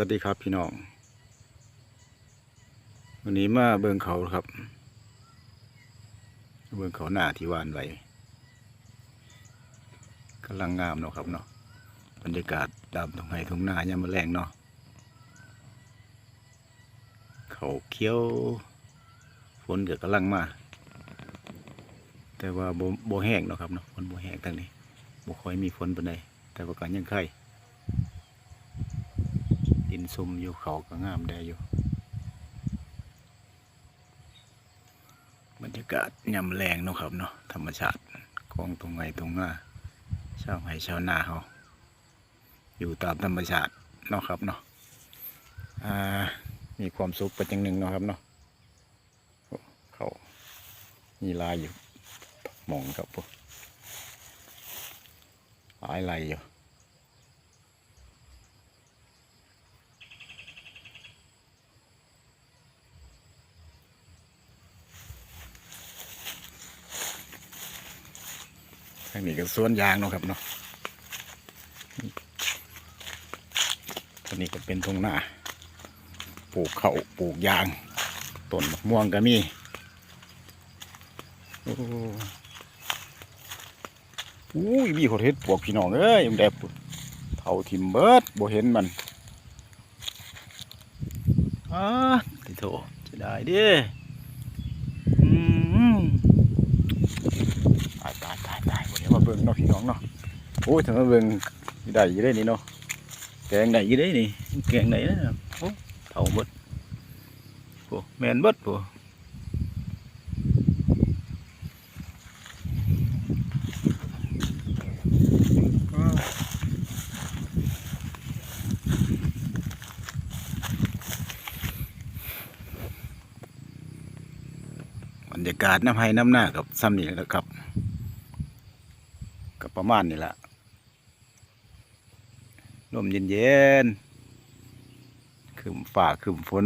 วัสดีครับพี่น้อง วันนี้มาเบิงเขาครับ เบิงเขาหน้าที่วานไว้กำลังงามเนาะครับเนาะบรรยากาศดำตรงไห้ตรงหน้ายามมาแรงเนาะเขาเคี้ยวฝนเกิดกำลังมา แต่ว่าโบโบแห้งเนาะครับเนาะฝนโบแห้งทางนี้โบค่อยมีฝนปานใดแต่ว่าการยังไข่ ดินซุ่มอยู่เขาก็งามได้อยู่ บรรยากาศยำแรงเนาะครับเนาะธรรมชาติของตรงไงตรงหน้าชาวไห้ชาวนาเขาอยู่ตามธรรมชาติเนาะครับเนาะอ่ามีความสุขเป็นอย่างหนึ่งเนาะครับเนาะเขามีลายอยู่มองครับพวกหลายลายอยู่ ทางนี้ก็สวนยางเนาะครับเนาะทางนี้ก็เป็นทงหน้าปลูกเขาปลูกยางต้นมะม่วงก็มีโอ้อุ้ยมีขดเห็ดปวกพี่น้องเอ้ยยังแดบเท่าทิมเบิร์ดบ่เห็นมันอ่าติโถจะได้เดิอืม ตายตายตายตายวันนี้มา เบิ่งเนาะพี่น้องเนาะโอ้ยถ้ามาเบิ่งได้อยี่ได้นี่เนาะแกงได้อยี่ได้นี่แกงไหนนะโอ้เท่าหมดโอ้แมนบดโอ้บรรยากาศน้ำให้น้ำหน้ากับซ้ำนี่แหละครับ ก็ประมาณนี้แหละลมเย็นๆขึมฝ่าขึมฝน